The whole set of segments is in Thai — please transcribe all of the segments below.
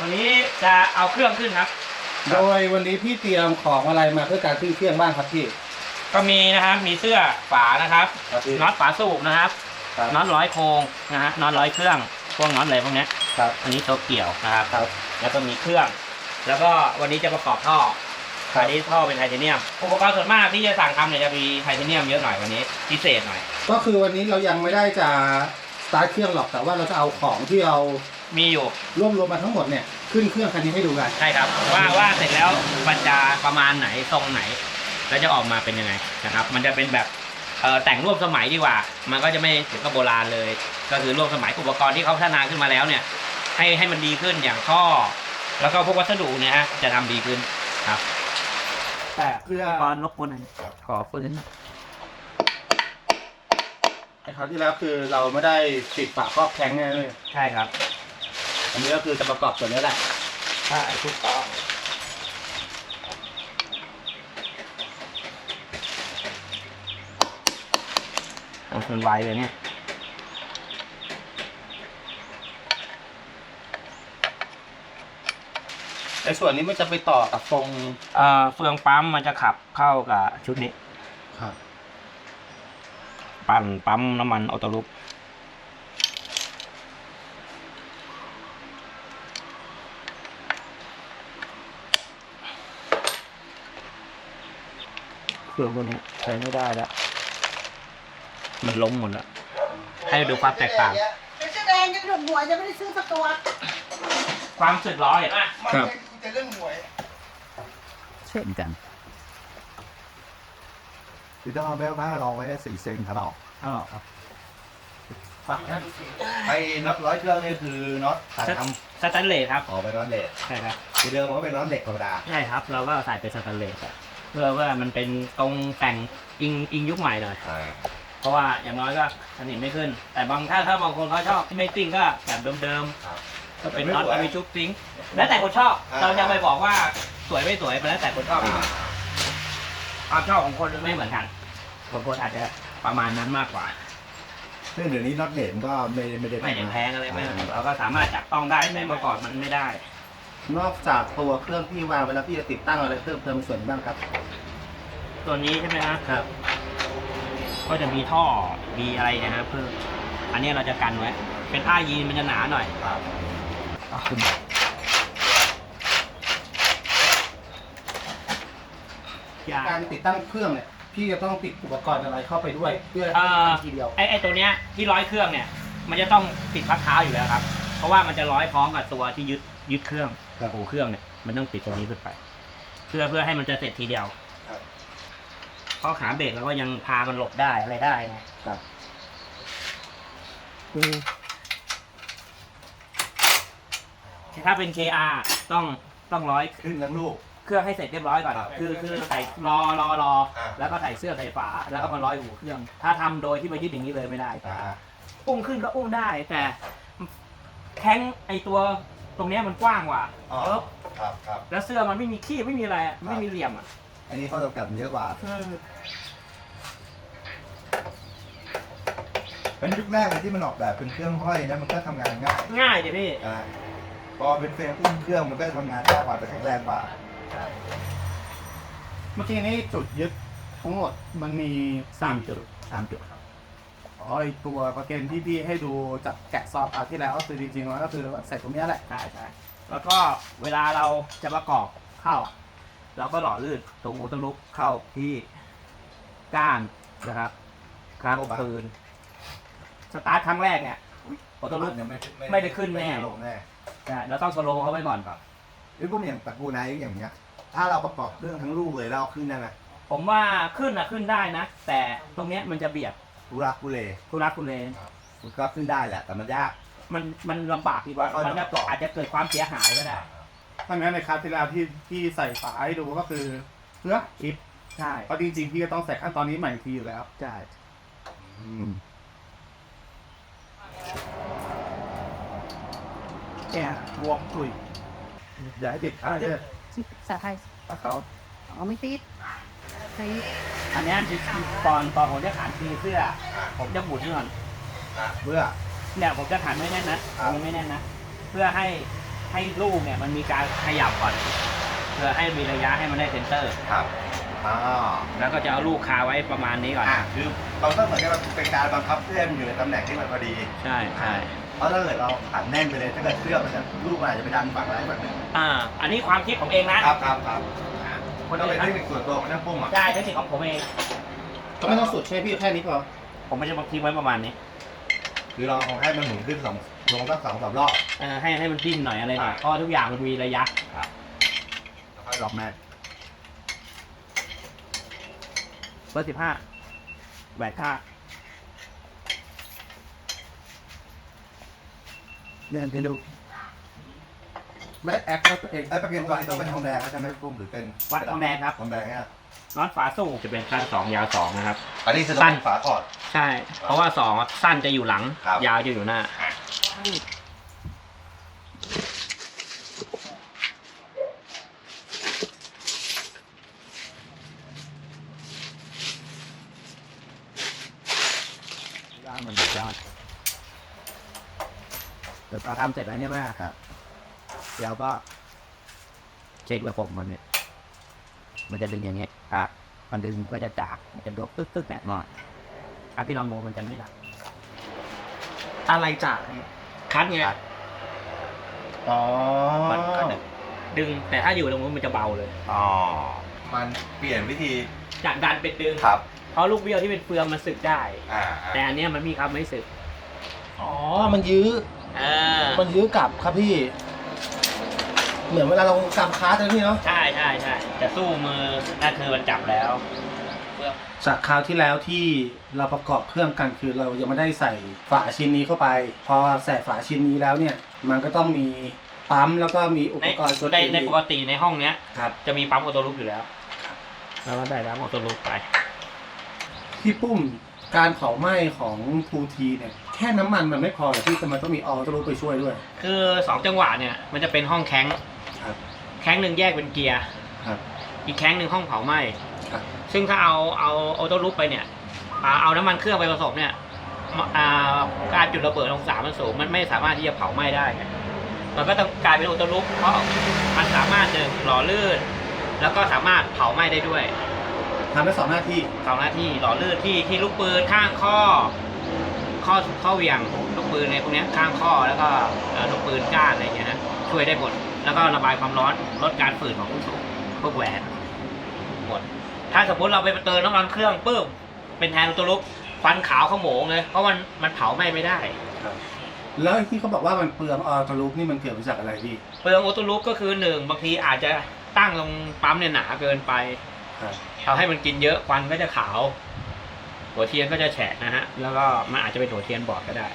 วันนี้จะเอาเครื่องขึ้นครับ โดยวันนี้พี่เตรียมของอะไรมาเพื่อการขึ้นเครื่องบ้างครับพี่ ก็มีนะครับมีเสื้อฝานะครับครับพี่น็อตฝาสูบนะครับครับน็อตร้อยโครงนะฮะน็อตร้อยเครื่องพวกน็อตอะไรพวกเนี้ยครับอันนี้ตัวเกี่ยวนะครับ ครับ แล้วก็มีเครื่อง แล้วก็วันนี้จะประกอบท่อครับ อันนี้ท่อเป็นไทเทเนียม อุปกรณ์ส่วนมากที่จะสั่งทำเนี่ยจะมีไทเทเนียมเยอะหน่อยวันนี้พิเศษหน่อย ก็คือวันนี้เรายังไม่ได้จะสตาร์ทเครื่องหรอกแต่ว่าเราจะเอาของที่เรามีอยู่รวบรวมมาทั้งหมดเนี่ยขึ้นเครื่องคันนี้ให้ดูกัน ใช่ครับ ว่าว่าเสร็จแล้วมันจะประมาณไหนทรงไหน แล้วจะออกมาเป็นยังไงนะครับ มันจะเป็นแบบเอ่อแต่งร่วมสมัยดีกว่า มันก็จะไม่ถึงกับโบราณเลย ก็คือร่วมสมัยอุปกรณ์ที่เขาพัฒนาขึ้นมาแล้วเนี่ย ให้ให้มันดีขึ้นอย่างท่อ แล้วก็พวกวัสดุเนี่ยฮะจะทำดีขึ้นครับ แต่เพื่อตอนรบกวนขอฟื้นไอ้คราวที่แล้วคือเราไม่ได้ปิดฝาครอบแทงไงเลยใช่ครับ อันนี้ก็คือจะประกอบส่วนนี้แหละใช่ถูกต้องมันไวเลยเนี่ยในส่วนนี้มันจะไปต่อกับทรงเอ่อเฟืองปั๊มมันจะขับเข้ากับชุดนี้ ครับ ปั่นปั๊มน้ำมันออโต้ลูป เครื่องตัวนี้ใช้ไม่ได้แล้ว มันล้มหมดแล้วให้ดูความแตกต่าง เป็นแสดงยังหยุดหัวจะไม่ได้ซื้อสักตัวความสึกล้อเห็นไหมครับ จะเรื่องหวย เช่นกันคือต้องเอาแบบว่ารองไว้ได้สี่เซนครับอ๋อฝักนั้นไอ้น็อตร้อยเครื่องนี่คือน็อตตัดทสแตนเลสครับำออกไปน็อตเหล็กใช่ครับ คือเดิมมันก็เป็นน็อตเหล็กธรรมดา ใช่ครับ เราก็ใส่เป็นสแตนเลสอะ เพื่อว่ามันเป็นตรงแต่งอิงอิงยุคใหม่หน่อย อ่าเพราะว่าอย่างน้อยก็สนิมไม่ขึ้น แต่บางถ้าถ้าบางคนเขาชอบที่ไม่ติ้งก็แบบเดิมครับ ๆก็เป็นน็อตมีชุบติ้งแล้วแต่คนชอบ อ่า เราจะไปบอกว่าสวยไม่สวยมันแล้วแต่คนชอบความชอบของคนไม่เหมือนกันบางคนอาจจะประมาณนั้นมากกว่า ซึ่งเดี๋ยวนี้น็อตเหล็กมันก็ไม่ไม่ได้ไม่ได้แพงอะไรไม่เราก็สามารถจับต้องได้ไม่เมื่อก่อนมันไม่ได้ นอกจากตัวเครื่องที่วางไว้แล้วพี่จะติดตั้งอะไรเพิ่มเติมส่วนบ้างครับ ตัวนี้ใช่ไหมฮะครับ ก็จะมีท่อมีอะไรเนะฮะเพิ่มอันนี้เราจะกันไว้ เป็นผ้ายีนมันจะหนาหน่อยครับเอาขึ้นยา การติดตั้งเครื่องเนี่ยพี่จะต้องติดอุปกรณ์อะไรเข้าไปด้วย เพื่ออ่าให้ทีเดียว ไอไอตัวเนี้ยที่ร้อยเครื่องเนี่ย มันจะต้องติดพักเท้าอยู่แล้วครับ เพราะว่ามันจะร้อยคล้องกับตัวที่ยึดยึดเครื่อง ครับหูเครื่องเนี่ยมันต้องติดตรงนี้ขึ้นไป เพื่อเพื่อให้มันจะเสร็จทีเดียวครับ เพราะขาเบรกเราก็ยังพามันหลบได้อะไรได้ไงครับถ้าเป็น KR ต้องต้องร้อยขึ้นทั้งลูก เครื่องให้เสร็จเรียบร้อยก่อนครับคือคือใส่รอรอรอ อ่า แล้วก็ใส่เสื้อใส่ฝา แล้วก็มาร้อยหูเครื่อง ถ้าทำโดยที่มายึดอย่างนี้เลยไม่ได้ อ่า อุ้มขึ้นก็อุ้มได้แต่แข้งไอตัว ตรงเนี้ยมันกว้างกว่าอ๋อเออครับครับ แล้วเสื้อมันไม่มีขี้ไม่มีอะไรอะไม่มีเหลี่ยมอะอันนี้ข้อจำกัดมันเยอะกว่าเป็นยุคแรกเลยที่มันออกแบบเป็นเครื่องห้อยนะมันก็ทำงานง่ายง่ายดิพี่อ่าพอเป็นเฟรมอุ้มเครื่องมันก็ทำงานยากกว่าแต่แข็งแรงกว่า เมื่อกี้นี้จุดยึดทั้งหมดมันมีสามจุดสามจุดครับ อ๋อไอตัวประเกันที่พี่ให้ดูจากแกะซอบอาที่แล้วก็คือจริงๆแล้วก็คือใส่ตรงเนี้ยแหละ ใช่ใช่แล้วก็เวลาเราจะประกอบเข้า เราก็หล่อลื่นตรงหูตรงลุกเข้าที่ก้านนะครับกลางอกปืนสตาร์ทครั้งแรกเนี่ยออโต้ลุกยังไม่ไม่ได้ขึ้นแน่ลงแน่ใช่เราต้องสโลว์เขาไว้ก่อนครับ หรือพวกอย่างตระกูลไนท์อย่างเงี้ย ถ้าเราประกอบเครื่องทั้งลูกเลยแล้วเอาขึ้นได้ไหมผมว่าขึ้นนะขึ้นได้นะ แต่ตรงเนี้ยมันจะเบียด ทุรักทุเลทุรักทุเลมันก็ขึ้นได้แหละ แต่มันยาก มันมันลำบากดีกว่าเอามันจะเอาอาจจะเกิดความเสียหายก็ได้ถ้างั้นในคราวที่แล้วที่ที่ใส่ฝาให้ดูก็คือเพื่ออิฟใช่เพราะจริงๆพี่ก็ต้องใส่ขั้นตอนนี้ใหม่อีกทีอยู่แล้วใช่อืมแกบวกตุยอย่าให้ติดข้างเลยสาไทยปะเขาอ๋อไม่ติด ใช้อันเนี้ยคือตอนตอนผมจะขันทีเสื้อ ผมจะหมุนก่อนเพื่อเนี่ยผมจะขันไม่แน่นนะครับยังไม่แน่นนะเพื่อให้ให้ลูกเนี่ยมันมีการขยับก่อน เพื่อให้มีระยะให้มันได้เซนเตอร์ครับอ๋อแล้วก็จะเอาลูกคาไว้ประมาณนี้ก่อนอ่าคือเราต้องเหมือนกับว่าเป็นการบังคับเพื่อนอยู่ในตำแหน่งที่มันพอดีใช่ใช่เพราะถ้าเกิดเราขันแน่นไปเลยถ้าเกิดเครื่องมันจะลูกมันอาจจะไปดันฝั่งอะไรฝั่งหนึ่งอ่า อันนี้ความคิดผมเองนะครับครับครับ คนต้องเป็นเทคนิคส่วนตัวของช่างปุ้มอะใช่เทคนิคของผมเอง ก็ไม่ต้องสุดใช่พี่แค่นี้พอผมไม่จะมาทิ้งไว้ประมาณนี้คือเราเอาให้มันหมุนขึ้นสองลงสักสองสามรอบ เออให้ให้มันดิ้นหน่อยอะไรหน่อยอ่าเพราะทุกอย่างมันมีระยะ แล้วค่อยล็อกแม่นเบอร์สิบห้าแหวนค่าเนี่ยไปดู แม่แอคแล้วตัวเองไอ้ประเภทตัวนี้ต้องเป็นทองแดงนะใช่ไหมปุ้มหรือเป็นวัดทองแดงครับทองแดงเนี่ยน็อตฝาสู้จะเป็นสั้นสองยาวสองนะครับ อันนี้คือสั้สั้นนฝาคอร์ดใช่ เพราะว่าสองสั้นจะอยู่หลังครับยาวจะอยู่หน้าย่างมันยอดเดี๋ยวพอทำเสร็จแล้วเนี่ยแม่ครับ เดี๋ยวก็เช็คระบบมันเนี่ยมันจะดึงอย่างเงี้ยครับมันดึงก็จะจากมันจะโดดตึ๊กตึ๊กแบบนอนอะพี่ลองดูมันจะไม่ดังอะไรจากคัดไงอ๋อมันก็ดึงดึงแต่ถ้าอยู่ตรงนู้นมันจะเบาเลย อ๋อ มันเปลี่ยนวิธีจากดันเป็นดึงครับ เพราะลูกเบี้ยวที่เป็นเฟืองมันสึกได้ อ่าแต่อันเนี้ยมันมีครับไม่สึก อ๋อ มันยื้อ เออ มันยื้อกลับครับพี่ เหมือนเวลาเรากำคาร์ดนะพี่เนาะใช่ใช่ใช่แต่สู้มือนั่นคือมันจับแล้วจากคราวที่แล้วที่เราประกอบเครื่องกันคือเรายังไม่ได้ใส่ฝาชิ้นนี้เข้าไป พอใส่ฝาชิ้นนี้แล้วเนี่ย มันก็ต้องมีปั๊มแล้วก็มีอุในปกรณ์ส่วนในอื่นในอีปกกติในห้องเนี้ย ครับ จะมีปั๊มออโต้ลูปอยู่แล้ว แล้วก็ได้ปั๊มออโต้ลูปไป พี่ปุ้มการเผาไหม้ของทูทีเนี่ยแค่น้ำมันมันไม่พอหรอกที่จะมันต้องมีออโต้รูไปช่วยด้วย คือสองจังหวะเนี่ยมันจะเป็นห้องแข้งครับ แข้งหนึ่งแยกเป็นเกียร์ครับ อีกแข้งหนึ่งห้องเผาไหม้ครับ ซึ่งถ้าเอาเอาออโต้ลูปไปเนี่ยอ่าเอาน้ำมันเครื่องไปผสมเนี่ยมาอ่าการจุดระเบิดองศามันสูงมันไม่สามารถที่จะเผาไหม้ได้ไงมันก็ต้องกลายเป็นออโต้ลูปเพราะมันสามารถหนึ่งหล่อลื่น แล้วก็สามารถเผาไหม้ได้ด้วยทำได้สองหน้าที่สองหน้าที่หล่อลื่นที่ที่ลูกปืนข้างข้อ ข้อข้อเหวียงลูกปืนในพวกเนี้ยข้างข้อแล้วก็เอ่อลูกปืนก้านอะไรอย่างเงี้ยนะช่วยได้หมด แล้วก็ระบายความร้อนลดการฝืดของลูกสูบพวกแหวนหมด ถ้าสมมติเราไปเติมน้ำมันเครื่องปุ๊บเป็นแทนตัวลุกควันขาวขโมงเลย เพราะมันมันเผาไหม้ไม่ได้แล้วไอ้ที่เขาบอกว่ามันเปลืองออโต้รูนี่มันเกิดมาจากอะไรพี่เปลืองออโต้ลุกก็คือหนึ่งบางทีอาจจะตั้งลงปั๊มเนี่ยหนาเกินไปครับทำให้มันกินเยอะควันก็จะขาว หัวเทียนก็จะแฉะนะฮะ แล้วก็มันอาจจะเป็นหัวเทียนบอดก็ได้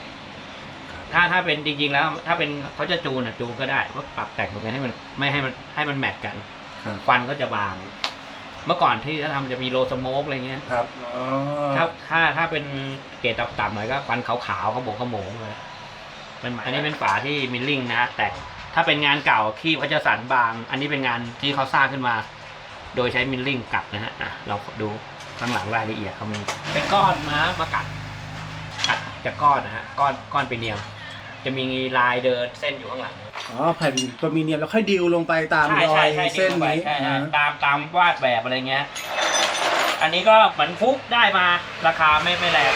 ถ้าถ้าเป็นจริงๆแล้ว ถ้าเป็นเขาจะจูนอะจูนก็ได้ก็ปรับแต่งตรงนี้ให้มันไม่ให้มันให้มันแมทกันครับควันก็จะบาง เมื่อก่อนที่ถ้าทำจะมีโลสโมกอะไรเงี้ยครับอ๋อถ้าถ้าถ้าเป็นเกรดต่ำๆหน่อยก็ควันขาวๆเขาโบกขโมงเลยมันอันนี้เป็นฝาที่มิลลิ่งนะ แต่ถ้าเป็นงานเก่าที่เขาจะสันบาง อันนี้เป็นงานที่เขาสร้างขึ้นมา โดยใช้มิลลิ่งกัดนะฮะอะเราดูข้างหลังรายละเอียดเขามีเป็นก้อนม้ามากัดกัดจากก้อนนะฮะก้อนก้อนเป็นเนียม จะมีลายเดินเส้นอยู่ข้างหลังอ๋อแผ่นโตัวมีเนียมแล้วค่อยดิวลงไปตามใช่รอใช่ยใช่เส้นดิ้งไปนี้ใช่ใช่อ่าตามตามวาดแบบอะไรเงี้ย อันนี้ก็เหมือนฟุกได้มาราคาไม่ไม่แรง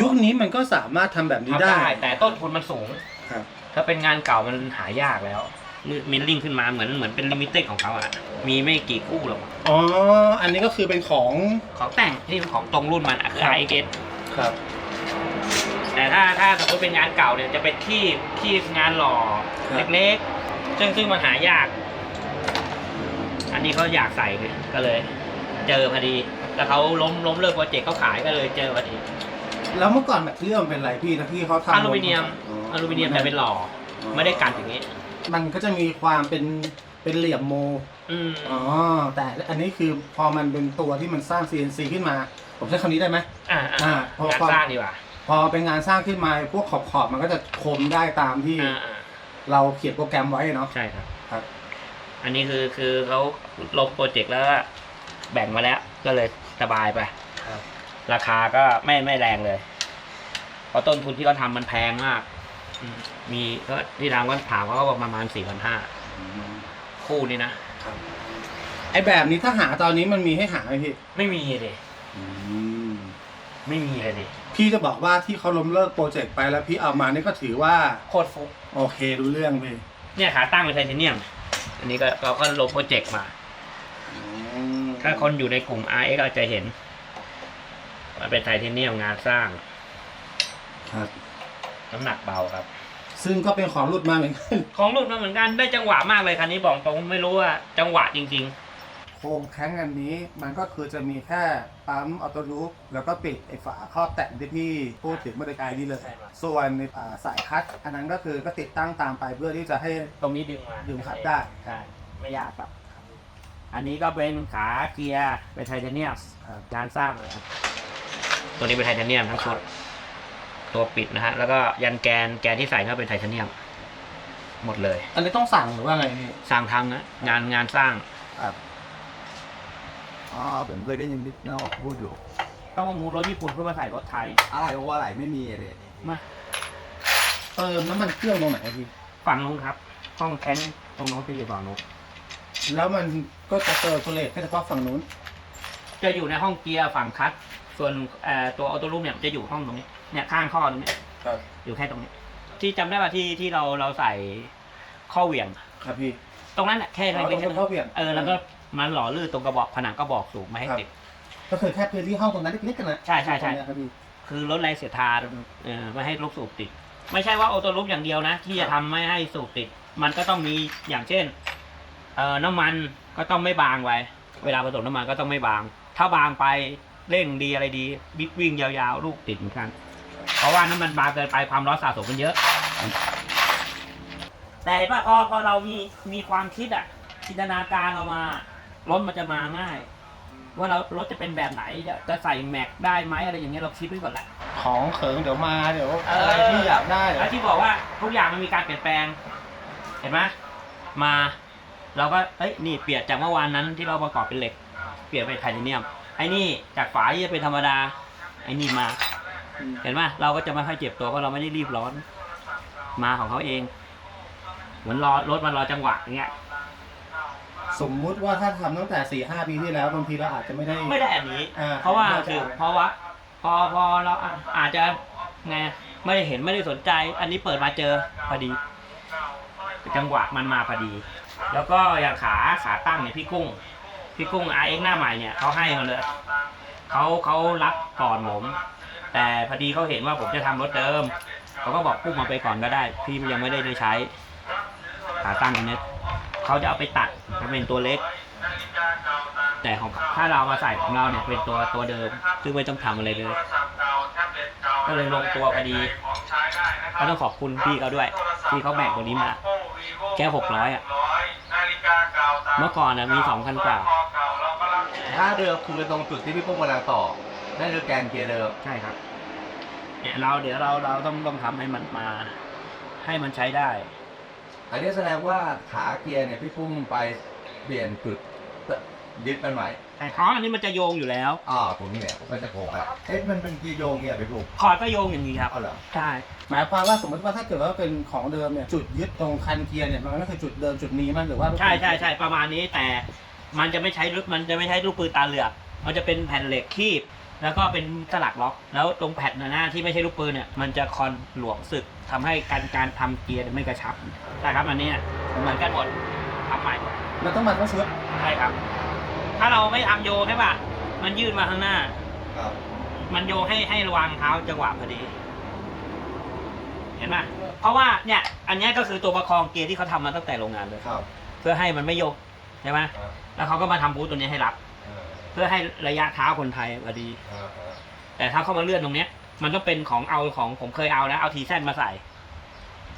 ยุคนี้มันก็สามารถทำแบบนี้ทำได้ได้ แต่ต้นทุนมันสูง ครับ ถ้าเป็นงานเก่ามันหายากแล้วมิลลิ่งขึ้นมาเหมือนเหมือนเป็นลิมิเต็ดของเขาอะมีไม่กี่คู่หรอกอ๋อ อันนี้ก็คือเป็นของ ของแต่งที่ของตรงรุ่นมันอะคือ i อ s ครับ แต่ถ้าถ้าสมมติเป็นงานเก่าเนี่ยจะเป็นที่ที่งานหล่อครับ เล็กๆ ซึ่งซึ่งมันหายาก อันนี้เขาอยากใส่เลยก็เลย เจอพอดี แล้วเขาล้มล้มเลิกโปรเจกต์เขาขายก็เลยเจอพอดี แล้วเมื่อก่อนแมทเทียลเป็นอะไรพี่แล้วที่เขาทำอลูมิเนียม อลูมิเนียมแต่เป็นหล่อ ไม่ได้กันอย่างนี้ มันก็จะมีความเป็นเป็นเหลี่ยมโม อืมอ๋อ แต่อันนี้คือพอมันเป็นตัวที่มันสร้าง CNC ขึ้นมา ผมใช้คำนี้ได้ไหมอ่าอ่าอ่าพองานพอสร้างดีกว่า พอเป็นงานสร้างขึ้นมาพวกขอบขอบๆมันก็จะคมได้ตามที่อ่าอ่าเราเขียนโปรแกรมไว้เนาะ ใช่ครับ ครับ อันนี้คือคือเขาลงโปรเจกต์แล้วก็แบ่งมาแล้วก็เลยสบายไปครับราคาก็ไม่ไม่แรงเลยเพราะต้นทุนที่เขาทำมันแพงมากอืมมีก็ที่ทางก็ถามเขาก็บอกประมาณสี่พันห้าคู่นี้นะไอแบบนี้ถ้าหาตอนนี้มันมีให้หาไหมพี่ ไม่มีเลย ไม่มีเลยดิพี่จะบอกว่าที่เขาล้มเลิกโปรเจกต์ไปแล้วพี่เอามานี่ก็ถือว่าโคตรฟุกโอเครู้เรื่องพี่เนี่ยขาตั้งเป็นไทเทเนียม อันนี้ก็เราก็ลงโปรเจกต์มา ถ้าคนอยู่ในกลุ่ม RX อาจจะเห็น มันเป็นไทเทเนียมงานสร้างครับ น้ำหนักเบาครับ ซึ่งก็เป็นของหลุดมาเหมือนกัน ของรุ่นมาเหมือนกันได้จังหวะมากเลยคันนี้บอกตรงไม่รู้ว่าจังหวะจริง โครงแข้งอันนี้ มันก็คือจะมีแค่ปั๊มออโต้ลูปแล้วก็ปิดไอ้ฝาครอบแต่งที่พี่พูดถึงเมื่อกี้นี่เลย ใช่ครับ ส่วนอ่าสายคัด อันนั้นก็คือก็ติดตั้งตามไปเพื่อที่จะให้ๆตรงนี้ดึงมาดึงขัดได้ ใช่ไม่ยากครับ อันนี้ก็เป็นขาเกียร์เป็นไทเทเนียมการสร้างเลยครับตัวนี้เป็นไทเทเนียมทั้งชุด ตัวปิดนะฮะ แล้วก็ยันแกนแกนที่ใส่ก็เป็นไทเทเนียม หมดเลย อันนี้ต้องสั่งหรือว่าไงพี่ สร้างทางนะงานงานสร้างอ๋ อผมเคยได้ยินพี่นอกพูดอยู่ต้องมามูรถญี่ปุ่นเพื่อมาใส่รถไทย อะไรว่าอะไรไม่มีเลยมาเติมน้ำมันเครื่องตรงไหนอะพี่ ฝั่งนู้นครับ ห้องแทนตรงโน้นที่อยู่ฝั่งนู้นแล้วมันก็จะเติมโซเลตแค่เฉพาะฝั่งนู้น จะอยู่ในห้องเกียร์ฝั่งคลัตช์ส่วนเอ่อตัวออโต้ลูปเนี่ยจะอยู่ห้องตรงนี้ เนี่ยข้างข้อตรงนี้ครับ อยู่แค่ตรงนี้ ที่จำได้ป่ะที่ที่เราเราใส่ข้อเหวี่ยง ครับพี่ ตรงนั้นแหละแค่เอาเล็กตรงเฉพาะเบี่ยง เออแล้วก็ มันหล่อลื่นตรงกระบอกผนังกระบอกสูงไม่ให้ครับติด ก็คือแค่พื้นที่ห้องตรงนั้นเล็กๆกันนะใช่ใช่ใช่ตรงเนี้ยครับพี่ คือลดแรงเสียดทานเออไม่ให้ลูกสูบติด ไม่ใช่ว่าออโต้ลูปอย่างเดียวนะ ที่จะทำไม่ให้สูบติด มันก็ต้องมีอย่างเช่น เอ่อน้ำมันก็ต้องไม่บางไว้ เวลาผสมน้ำมันก็ต้องไม่บาง ถ้าบางไปเร่งดีอะไรดีบิ๊กวิ่งยาวๆ ลูกติดเหมือนกัน เพราะว่าน้ำมันบางเกินไปความร้อนสะสมมันเยอะ แต่เห็นป่ะพอพอเรามีมีความคิดอะจินตนาการออกมา รถมันจะมาง่าย ว่าเรารถจะเป็นแบบไหนจะจะใส่แม็กได้ไหมอะไรอย่างเงี้ยเราคิดไว้ก่อนละ ของเขิงเดี๋ยวมาเดี๋ยวเอออ อะไรที่อยากได้เดี๋ยวแล้วที่บอกว่าทุกอย่างมันมีการเปลี่ยนแปลง เห็นไหมมา เราก็เอ้ยนี่เปลี่ยนจากเมื่อวานนั้นที่เราประกอบเป็นเหล็ก เปลี่ยนเป็นไทเทเนียมไอ้นี่จากฝาที่จะเป็นธรรมดาไอ้นี่มาเห็นไหมเราก็จะไม่ค่อยเจ็บตัวเพราะเราไม่ได้รีบร้อน มาของเขาเอง เหมือนรอรถมันรอจังหวะอย่างเงี้ย สมมุติว่าถ้าทำตั้งแต่สี่ห้าปีที่แล้วบางทีเราอาจจะไม่ได้ ไม่ได้อันนี้ อ่าเพราะว่าเข้าใจ คือเพราะว่าพอพอเราอะอาจจะไงไม่ได้เห็นไม่ได้สนใจ อันนี้เปิดมาเจอพอดี จังหวะมันมาพอดี แล้วก็อย่างขาขาตั้งเนี่ยพี่กุ้ง พี่กุ้ง RX หน้าใหม่เนี่ยเขาให้มาเลยเขาเขารับก่อนผม แต่พอดีเขาเห็นว่าผมจะทำรถเดิมเขาก็บอกกุ้งมาไปก่อนก็ได้ พี่ยังไม่ได้ได้ใช้ ขาตั้งอันเนี้ย เขาจะเอาไปตัดจะเป็นตัวเล็ก แต่ของถ้าเรามาใส่ของเราเนี่ยเป็นตัวตัวเดิม ซึ่งไม่ต้องทำอะไรเลย ก็เลยลงตัวพอดีก็ต้องขอบคุณพี่เขาด้วย ที่เขาแบ่งตัวนี้มา แค่หกร้อยอะ เมื่อก่อนนะมีสองพันกว่า ถ้าเดิมคือตรงจุดที่พี่ปุ้งกำลังต่อ นั่นคือแกนเกียร์เดิม ใช่ครับ เนี่ยเราเดี๋ยวเราเราต้องต้องทำให้มันมา ให้มันใช้ได้ อันนี้แสดงว่าขาเกียร์เนี่ยพี่ปุ้งไปเปลี่ยนจุดยึดมันไว้แต่ท้องอันนี้มันจะโยงอยู่แล้วอ๋อผมเนี่ยมันจะโผล่ไปเอ๊ะมันเป็นกีโยงเกียร์พี่ปุ้งคอร์ดก็โยงอย่างนี้ครับเอาเหรอใช่หมายความว่าสมมติว่าถ้าเกิดว่าเป็นของเดิมเนี่ยจุดยึดตรงคันเกียร์เนี่ยมันก็คือจุดเดิมจุดนี้มั้ยหรือว่าใช่ใช่ใช่ประมาณนี้แต่มันจะไม่ใช้ลูกมันจะไม่ใช้ลูกปืนตาเหลือกมันจะเป็นแผ่นเหล็กคีบ แล้วก็เป็นสลักล็อก แล้วตรงแผ่นหน้าที่ไม่ใช่ลูกปืนเนี่ยมันจะคอนหลวมสึกทำให้การการทำเกียร์ไม่กระชับนะครับอันเนี้ยเหมือนกันหมดทำใหม่หมดมันต้องมาทั้งชุดใช่ครับ ถ้าเราไม่ทำโยใช่ป่ะมันยืดมาข้างหน้าครับมันโยให้ให้ระวางเท้าจังหวะพอดี เห็นไหมเพราะว่าเนี่ย อันเนี้ยก็คือตัวประคองเกียร์ที่เขาทำมาตั้งแต่โรงงานเลยครับเพื่อให้มันไม่โยกใช่ไหมครับแล้วเขาก็มาทำบูธตัวนี้ให้รับ เออเพื่อให้ระยะเท้าคนไทยพอดีเออเออแต่ถ้าเข้ามาเลื่อนตรงเนี้ย มันต้องเป็นของเอาของผมเคยเอานะเอาทีแซมาใส่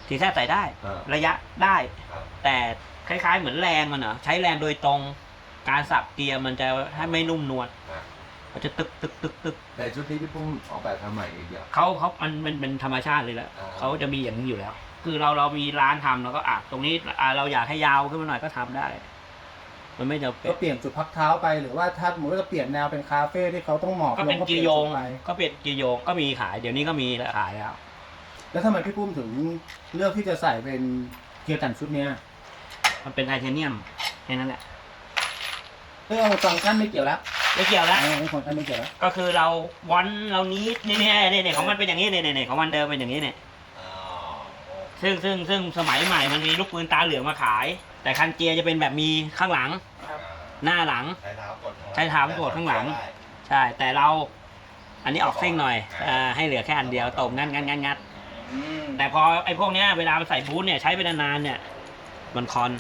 ทีแซใส่ได้เออระยะได้ครับแต่คล้าย ๆ เหมือนแรงมันเหรอใช้แรงโดยตรงการสับเกียร์มันจะให้ไม่นุ่มนวลครับมันจะตึกตึกตึกตึกแต่ชุดนี้พี่ปุ้งออกแบบทำใหม่อีกอย่างเขาเขามันมันเป็นธรรมชาติเลยแหละอ๋อเขาจะมีอย่างนี้อยู่แล้ว คือเราเรามีร้านทำแล้วก็อะตรงนี้อะเราอยากให้ยาวขึ้นมาหน่อยก็ทำได้ มันไม่จำเป็ก็นเปลี่ยนจุดพักเท้าไปหรือว่าถ้าสมมติว่าจะเปลี่ยนแนวเป็นคาเฟ่ที่เขาต้องหมอบก็เป็นลกีโยงปลี่นจุดไปก็เป็นกีโยงก็มีขาย เดี๋ยวนี้ก็มีขายแล้ว แล้วทำไมพี่ปุ้มถึงเลือกที่จะใส่เป็นเกียร์แต่งชุดเนี้ยมันเป็นไทเทเนียมแค่นั้นแหละเออฟังก์ชันไม่เกี่ยวแล้วไม่เกี่ยวแล้วเออฟังก์ชันไม่เกี่ยวแล้วก็คือเราวอนเรานี้นี่นี่นี่นี่ของมันเป็นอย่างนี้นี่นี่นี่ของมันเดิมเป็นอย่างนี้เนี่ยซึ่งซึ่งซึ่งสมัยใหม่มันมีลูกปืนตาเหลืองมาขาย แต่คันเกียร์จะเป็นแบบมีข้างหลัง หน้าหลัง ใช้เท้ากดใช้เท้ากดข้างหลัง ใช่ แต่เรา อันนี้ออกเส้งหน่อยอ่าให้เหลือแค่อันเดียวตบงัดงัดงัดงัดแต่พอไอ้พวกเนี้ยเวลามันใส่บูทเนี่ยใช้ไปนานๆเนี่ย มันคอน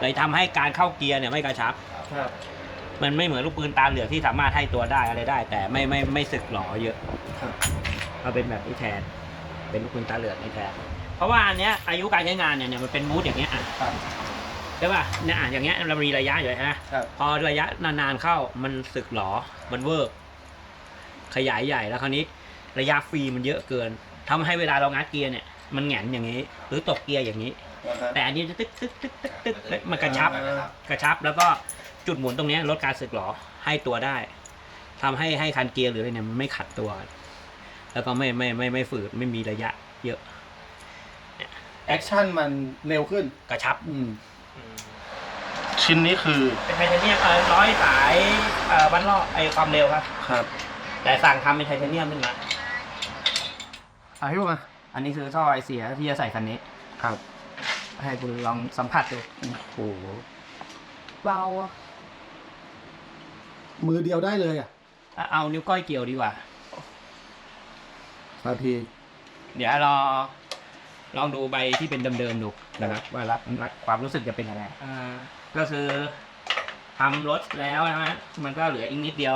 เลยทำให้การเข้าเกียร์เนี่ยไม่กระชับครับ มันไม่เหมือนลูกปืนตาเหลือกที่สามารถให้ตัวได้อะไรได้ แต่ไม่ไม่ไม่สึกหรอเยอะครับเอาเป็นแบบนี้แทน เป็นลูกปืนตาเหลือกนี่แทน เพราะว่าอันเนี้ยอายุการใช้งานเนี่ยเนี่ยมันเป็นมูดอย่างเงี้ยอะครับ ใช่ป่ะเนี่ยอะอย่างเงี้ยเรามีระยะอยู่ใช่ไหมครับ พอระยะนานๆเข้ามันสึกหรอ มันเวิร์กขยายใหญ่แล้วคราวนี้ ระยะฟรีมันเยอะเกินทำให้เวลาเรางัดเกียร์เนี่ย มันแหงนอย่างนี้ หรือตกเกียร์อย่างนี้ แต่อันนี้จะตึ๊กตึ๊กตึ๊กตึ๊กตึ๊กเอ้ยมันกระชับ กระชับแล้วก็จุดหมุนตรงเนี้ยลดการสึกหรอให้ตัวได้ทำให้ให้คันเกียร์หรืออะไรเนี่ยมันไม่ขัดตัว แล้วก็ไม่ไม่ไม่ไม่ฝืดไม่มีระยะเยอะแอคชั่นมันเร็วขึ้น กระชับ อืม ชิ้นนี้คือเป็นไทเทเนียมเออร้อยสายเอ่อวัดรอบไอความเร็วครับ ครับแต่สั่งทำเป็นไทเทเนียมขึ้นมาอะพี่ปุ้มมาอันนี้คือท่อไอเสียที่จะใส่คันนี้ ครับให้คุณลองสัมผัสดู โอ้โหเบาอะมือเดียวได้เลยอะอะเอานิ้วก้อยเกี่ยวดีกว่า นาทีเดี๋ยวรอ ลองดูใบที่เป็นเดิมๆดูนะครับว่ารับรับความรู้สึกจะเป็นยังไง อ่า ก็คือทำรถแล้วนะฮะมันก็เหลืออีกนิดเดียว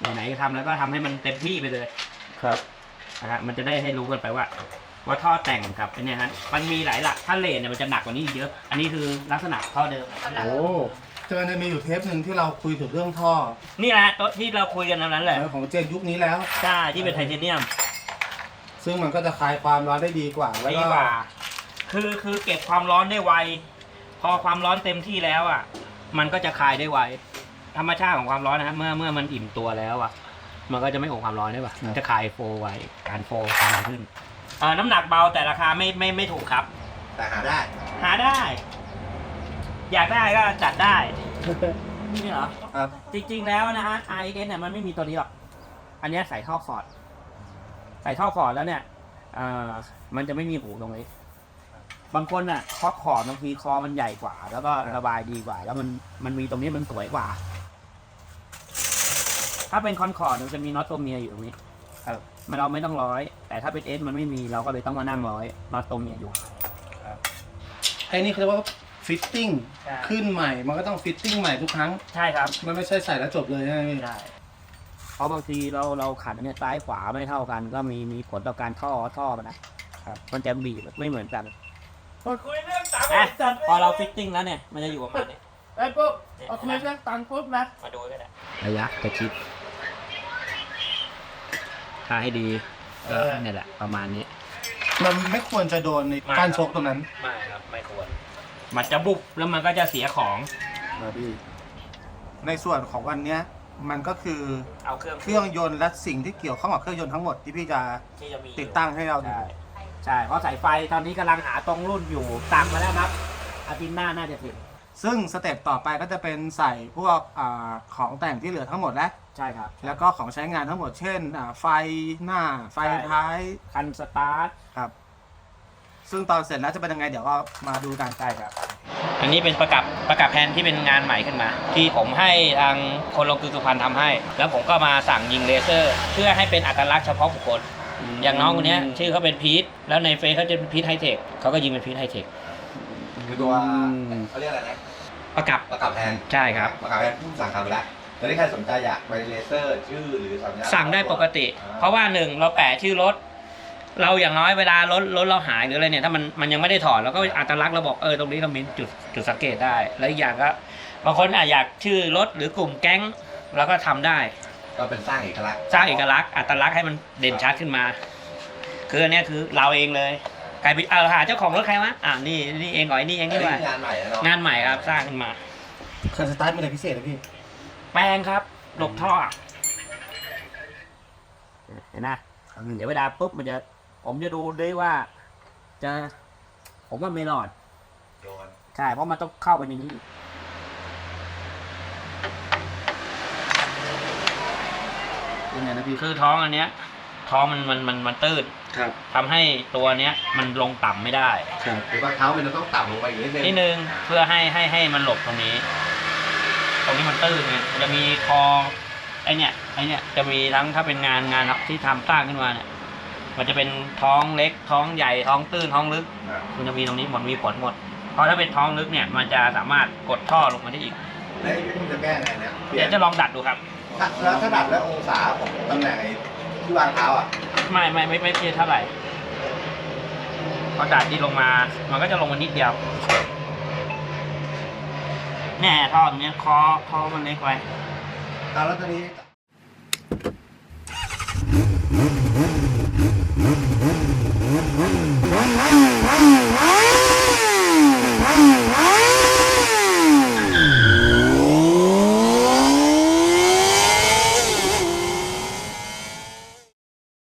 ไหนๆก็ทำแล้วก็ทำให้มันเต็มที่ไปเลยครับนะฮะมันจะได้ให้รู้กันไปว่า ว่าท่อแต่งกับไอ้เนี่ยฮะมันมีหลายหลักถ้าเลนเนี่ยมันจะหนักกว่านี้อีกเยอะ อันนี้คือลักษณะท่อเดิมโอ้เจอในมีอยู่เทปหนึ่งที่เราคุยถึงเรื่องท่อนี่แหละตัวที่เราคุยกันตรงนั้นแหละของเจนยุคนี้แล้วใช่ที่เป็นไทเทเนียม ซึ่งมันก็จะคลายความร้อนได้ดีกว่าแล้วดีก็กว่า คือคือเก็บความร้อนได้ไว พอความร้อนเต็มที่แล้วอะ มันก็จะคลายได้ไว ธรรมชาติของความร้อนนะครับ เมื่อเมื่อมันอิ่มตัวแล้วอะ มันก็จะไม่อบความร้อนได้ป่ะ จะคลายโฟไว การโฟทำขึ้นเออน้ำหนักเบาแต่ราคาไม่ไม่ไม่ถูกครับ แต่หาได้ หาได้ อยากได้ก็จัดได้ นี่เหรอ ครับ จริงๆแล้วนะฮะ i s เนี่ยมันไม่มีตัวนี้หรอก อันเนี้ยใส่ท่อฟอร์ด ใส่ท่อฟอร์ดแล้วเนี่ยเอ่อมันจะไม่มีหูตรงนี้ บางคนอะคอคอร์ดบางทีคอมันใหญ่กว่า แล้วก็ระบายดีกว่า แล้วมันมันมีตรงนี้มันสวยกว่า ถ้าเป็นคอนคอร์ดมันจะมีน็อตตัวเมียอยู่ตรงนี้ครับมันเราไม่ต้องร้อย แต่ถ้าเป็นเอสมันไม่มีเราก็เลยต้องมานั่งร้อยน็อตตัวเมียอยู่ ไอ้นี่เขาเรียกว่าฟิตติ้งใช่ ขึ้นใหม่มันก็ต้องฟิตติ้งใหม่ทุกครั้ง ใช่ครับมันไม่ใช่ใส่แล้วจบเลยใช่ไหมพี่ใช่เพราะบางทีเราเราขันเนี่ยซ้ายขวาไม่เท่ากัน ก็มีมีผลต่อการท่อท่อมันนะครับ มันจะบีบไม่เหมือนกัน อะพอเราฟิตติ้งแล้วเนี่ย มันจะอยู่ประมาณนี้ไอ้ปุ๊บเนี่ยเอาคุยเรื่องตังค์ปุ๊บนะมาดูก็ได้ระยะกระชิดถ้าให้ดีก็เนี่ยแหละประมาณนี้ มันไม่ควรจะโดนในก้านชกตรงนั้นไม่ครับไม่ควร มันจะบุบแล้วมันก็จะเสียของ นะพี่ในส่วนของวันเนี้ย มันก็คือเอาเครื่องเครื่องยนต์และสิ่งที่เกี่ยวข้องกับเครื่องยนต์ทั้งหมดที่พี่จะที่จะมีติดตั้งให้เราดู ใช่ ใช่เพราะสายไฟตอนนี้กำลังหาตรงรุ่นอยู่สั่งมาแล้วครับอาทิตย์หน้าน่าจะถึงซึ่งสเต็ปต่อไปก็จะเป็นใส่พวกอาของแต่งที่เหลือทั้งหมดแล้ว ใช่ครับ แล้วก็ของใช้งานทั้งหมดเช่นอ่าไฟหน้าไฟใช่ท้ายคันสตาร์ทครับ ซึ่งตอนเสร็จแล้วจะเป็นยังไงเดี๋ยวก็มาดูกันใช่ครับ อันนี้เป็นประกับประกับแผ่นที่เป็นงานใหม่ขึ้นมา ที่ผมให้ทางคนลงคือสุพรรณทำให้ แล้วผมก็มาสั่งยิงเลเซอร์ เพื่อให้เป็นอัตลักษณ์เฉพาะบุคคล อย่างน้องคนเนี้ยชื่อเขาเป็นพีทแล้วในเฟซเขาจะเป็นพีทไฮเทคเขาก็ยิงเป็นพีทไฮเทคคือตัวเขาเรียกอะไรนะประกับประกับแทนใช่ครับ ประกับแทนผู้สั่งทำไปแล้วแล้วที่ใครสนใจอยากไปเลเซอร์ชื่อหรือสัญญาสั่งได้ปกติ เพราะว่าหนึ่งเราแปะชื่อรถ เราอย่างน้อยเวลารถรถเราหายหรืออะไรเนี่ยถ้ามันมันยังไม่ได้ถอดเราก็อัตลักษณ์เราบอกเออตรงนี้เรามีจุดจุดสังเกตได้ แล้วอีกอย่างก็บางคนอาจอยากชื่อรถหรือกลุ่มแก๊งเราก็ทำได้ ก็เป็นสร้างเอกลักษณ์สร้างเอกลักษณ์อัตลักษณ์ให้มันเด่นชัดขึ้นมา คืออันเนี้ยคือเราเองเลยกลายเป็นเอาหาเจ้าของรถใครวะอ่านี่นี่เองหน่อยนี่เองอันนี่นี้ว่างานใหม่แล้วเนาะงานใหม่ครับสร้างขึ้นมา คันสตาร์ทมีอะไรพิเศษไหมพี่ แปลงครับหลบท่อเห็นนะเดี๋ยวเวลาปุ๊บมันจะ ผมจะดูด้วยว่า จะ ผมว่าไม่รอดโดนใช่เพราะมันต้องเข้าไปในนี้ ยังไงนะพี่คือท้องอันเนี้ย ท้องมันมันมันมันตื้นครับทำให้ตัวเนี้ยมันลงต่ำไม่ได้ ครับ หรือว่าเท้ามันจะต้องต่ำลงไปอีกนิดนึงนิดนึงเพื่อให้ให้ให้มันหลบตรงนี้ ตรงนี้มันตื้นไงมันจะมีคอไอเนี่ยไอเนี่ยจะมีทั้งถ้าเป็นงานงานที่ทำสร้างขึ้นมาเนี่ย มันจะเป็นท้องเล็กท้องใหญ่ท้องตื้นท้องลึกอะมันจะมีตรงนี้หมดมีผลหมด เพราะถ้าเป็นท้องลึกเนี่ยมันจะสามารถกดท่อลงมาได้อีก แล้วพี่ปุ้มจะแก้ไงเนี่ยเดี๋ยวจะลองดัดดูครับถ้า แล้วถ้าดัดแล้วองศาของตำแหน่งไอ้ที่วางเท้าอะไม่ไม่ไม่ไม่เพียเท่าไหร่พอดัดที่ลงมา มันก็จะลงมานิดเดียวแน่ท่อตรงเนี้ยคอคอมันเล็กไว้เอาแล้วตอนนี้